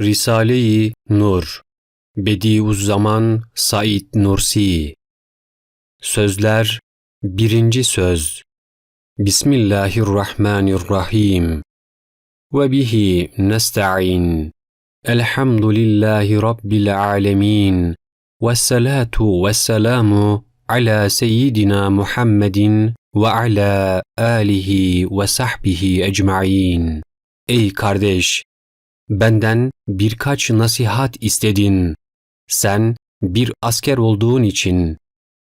Risale-i Nur Bediüzzaman Said Nursi. Sözler Birinci Söz. Bismillahirrahmanirrahim. Ve bihi nesta'in. Elhamdülillahi Rabbil alemin. Ve salatu ve selamu ala seyyidina Muhammedin ve ala alihi ve sahbihi ecma'in. Ey kardeş! Benden birkaç nasihat istedin. Sen bir asker olduğun için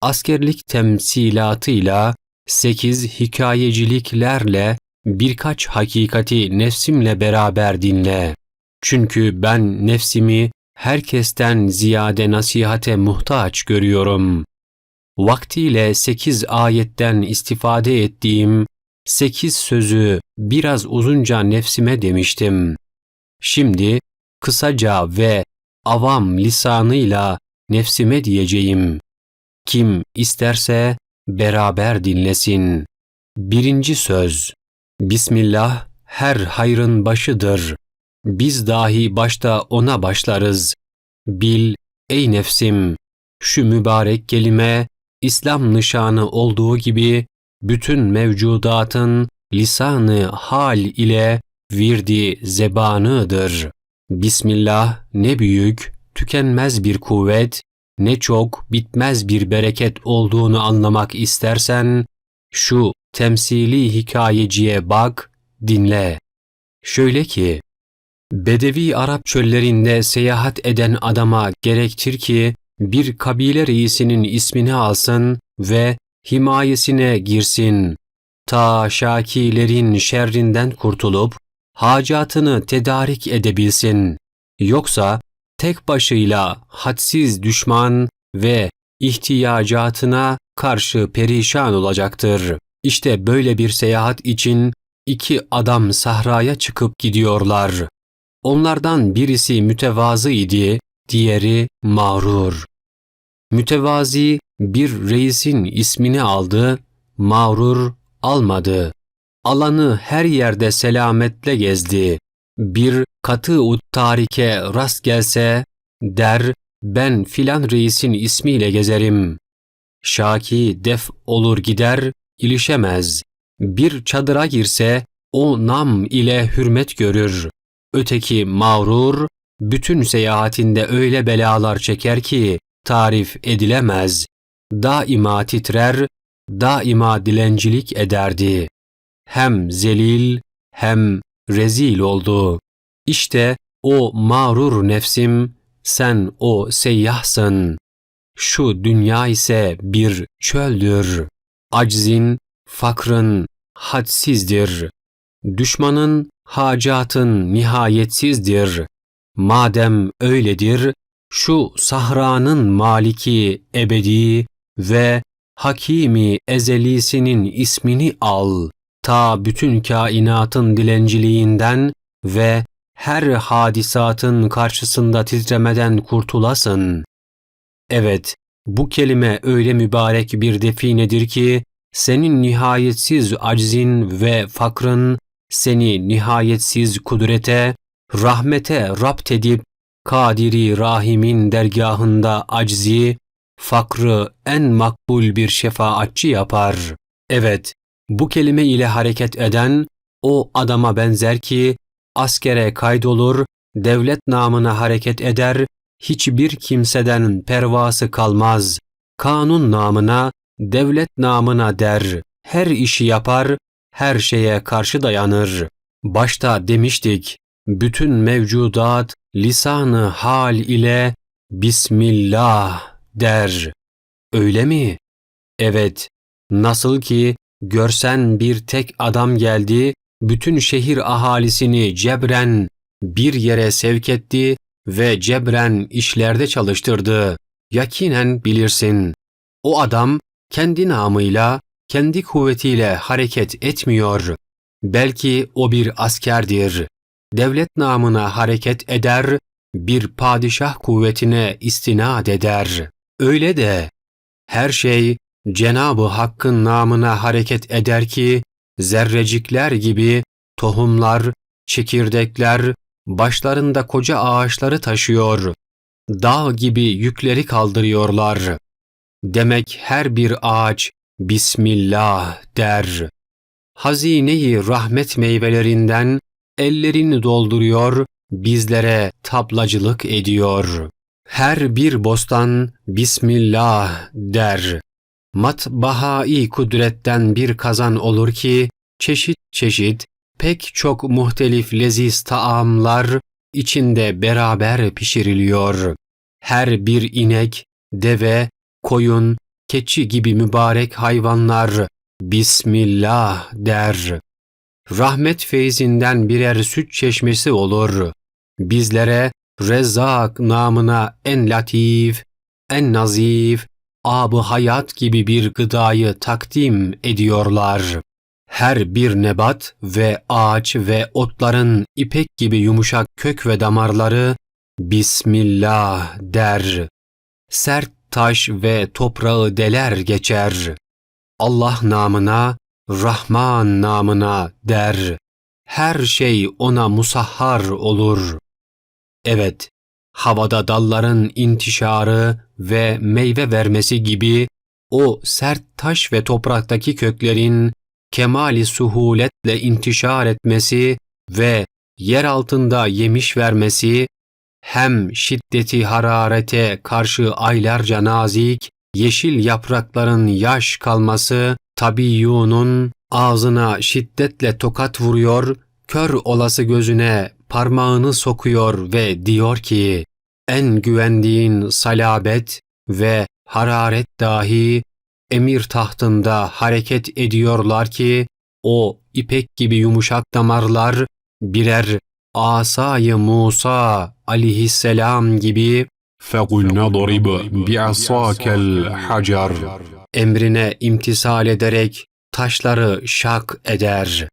askerlik temsilatıyla sekiz hikayeciliklerle birkaç hakikati nefsimle beraber dinle. Çünkü ben nefsimi herkesten ziyade nasihate muhtaç görüyorum. Vaktiyle sekiz ayetten istifade ettiğim sekiz sözü biraz uzunca nefsime demiştim. Şimdi kısaca ve avam lisanıyla nefsime diyeceğim. Kim isterse beraber dinlesin. Birinci söz. Bismillah her hayrın başıdır. Biz dahi başta ona başlarız. Bil ey nefsim, şu mübarek kelime İslam nişanı olduğu gibi bütün mevcudatın lisanı hal ile virdi zebanıdır. Bismillah ne büyük, tükenmez bir kuvvet, ne çok bitmez bir bereket olduğunu anlamak istersen, şu temsili hikayeciye bak, dinle. Şöyle ki, Bedevi Arap çöllerinde seyahat eden adama gerektir ki, bir kabile reisinin ismini alsın ve himayesine girsin. Ta şakilerin şerrinden kurtulup, hacatını tedarik edebilsin. Yoksa tek başıyla hadsiz düşman ve ihtiyacatına karşı perişan olacaktır. İşte böyle bir seyahat için iki adam sahraya çıkıp gidiyorlar. Onlardan birisi mütevazı idi, diğeri mağrur. Mütevazi bir reisin ismini aldı, mağrur almadı alanı her yerde selametle gezdi. Bir katı ut tarike rast gelse der ben filan reisin ismiyle gezerim. Şaki def olur gider ilişemez. Bir çadıra girse o nam ile hürmet görür. Öteki mağrur bütün seyahatinde öyle belalar çeker ki tarif edilemez. Daima titrer, daima dilencilik ederdi hem zelil hem rezil oldu. İşte o mağrur nefsim, sen o seyyahsın. Şu dünya ise bir çöldür. Aczin, fakrın hadsizdir. Düşmanın hacatın nihayetsizdir. Madem öyledir, şu sahranın maliki ebedi ve hakimi ezelisinin ismini al ta bütün kainatın dilenciliğinden ve her hadisatın karşısında titremeden kurtulasın. Evet, bu kelime öyle mübarek bir definedir ki, senin nihayetsiz aczin ve fakrın seni nihayetsiz kudrete, rahmete rapt edip, Kadiri Rahim'in dergahında aczi, fakrı en makbul bir şefaatçi yapar. Evet, bu kelime ile hareket eden o adama benzer ki askere kaydolur, devlet namına hareket eder, hiçbir kimseden pervası kalmaz. Kanun namına, devlet namına der, her işi yapar, her şeye karşı dayanır. Başta demiştik, bütün mevcudat lisanı hal ile Bismillah der. Öyle mi? Evet, nasıl ki Görsen bir tek adam geldi, bütün şehir ahalisini cebren bir yere sevk etti ve cebren işlerde çalıştırdı. Yakinen bilirsin. O adam kendi namıyla, kendi kuvvetiyle hareket etmiyor. Belki o bir askerdir. Devlet namına hareket eder, bir padişah kuvvetine istinad eder. Öyle de her şey Cenabı Hakk'ın namına hareket eder ki zerrecikler gibi tohumlar, çekirdekler, başlarında koca ağaçları taşıyor, dağ gibi yükleri kaldırıyorlar. Demek her bir ağaç Bismillah der. Hazineyi rahmet meyvelerinden ellerini dolduruyor, bizlere tablacılık ediyor. Her bir bostan Bismillah der. Matbahai kudretten bir kazan olur ki, çeşit çeşit, pek çok muhtelif leziz taamlar içinde beraber pişiriliyor. Her bir inek, deve, koyun, keçi gibi mübarek hayvanlar Bismillah der. Rahmet feyzinden birer süt çeşmesi olur. Bizlere Rezzak namına en latif, en nazif, ab hayat gibi bir gıdayı takdim ediyorlar. Her bir nebat ve ağaç ve otların ipek gibi yumuşak kök ve damarları Bismillah der. Sert taş ve toprağı deler geçer. Allah namına, Rahman namına der. Her şey ona musahhar olur. Evet, havada dalların intişarı ve meyve vermesi gibi o sert taş ve topraktaki köklerin kemali suhuletle intişar etmesi ve yer altında yemiş vermesi hem şiddeti hararete karşı aylarca nazik, yeşil yaprakların yaş kalması tabiyyunun ağzına şiddetle tokat vuruyor, kör olası gözüne parmağını sokuyor ve diyor ki, en güvendiğin salabet ve hararet dahi emir tahtında hareket ediyorlar ki, o ipek gibi yumuşak damarlar birer asayı Musa aleyhisselam gibi فَقُلْنَا ضَرِبْ بِعَصَاكَ الْحَجَرِ emrine imtisal ederek taşları şak eder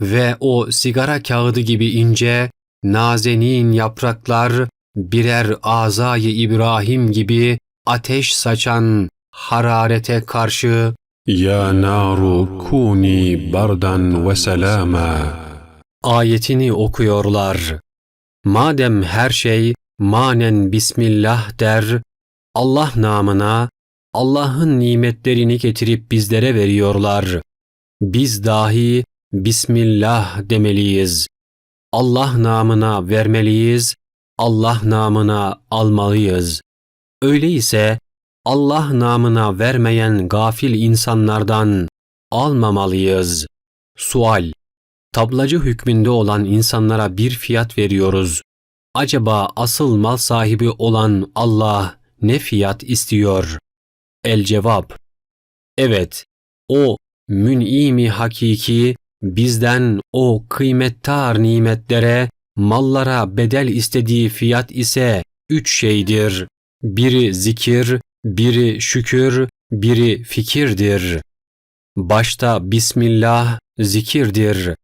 ve o sigara kağıdı gibi ince, nazenin yapraklar birer azayı İbrahim gibi ateş saçan hararete karşı Ya naru kuni bardan ve selama ayetini okuyorlar. Madem her şey manen Bismillah der, Allah namına Allah'ın nimetlerini getirip bizlere veriyorlar. Biz dahi Bismillah demeliyiz. Allah namına vermeliyiz Allah namına almalıyız. Öyleyse Allah namına vermeyen gafil insanlardan almamalıyız. Sual Tablacı hükmünde olan insanlara bir fiyat veriyoruz. Acaba asıl mal sahibi olan Allah ne fiyat istiyor? El cevap Evet, o mün'imi hakiki bizden o kıymettar nimetlere, mallara bedel istediği fiyat ise üç şeydir. Biri zikir, biri şükür, biri fikirdir. Başta Bismillah zikirdir.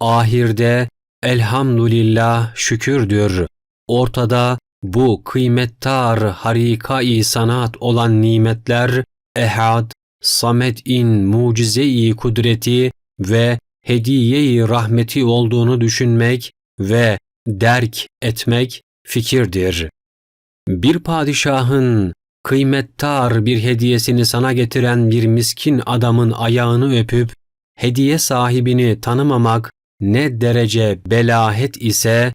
Ahirde elhamdülillah şükürdür. Ortada bu kıymettar harika-i sanat olan nimetler ehad, samet'in mucize-i kudreti ve hediye-i rahmeti olduğunu düşünmek ve derk etmek fikirdir. Bir padişahın kıymettar bir hediyesini sana getiren bir miskin adamın ayağını öpüp hediye sahibini tanımamak ne derece belahet ise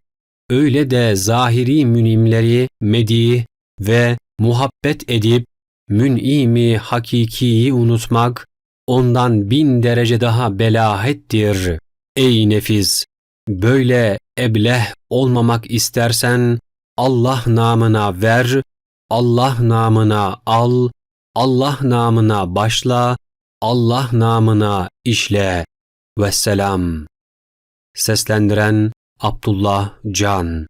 öyle de zahiri münimleri medih ve muhabbet edip mün'imi hakikiyi unutmak ondan bin derece daha belahettir. Ey nefis! Böyle ebleh olmamak istersen Allah namına ver, Allah namına al, Allah namına başla, Allah namına işle. Vesselam. Seslendiren Abdullah Can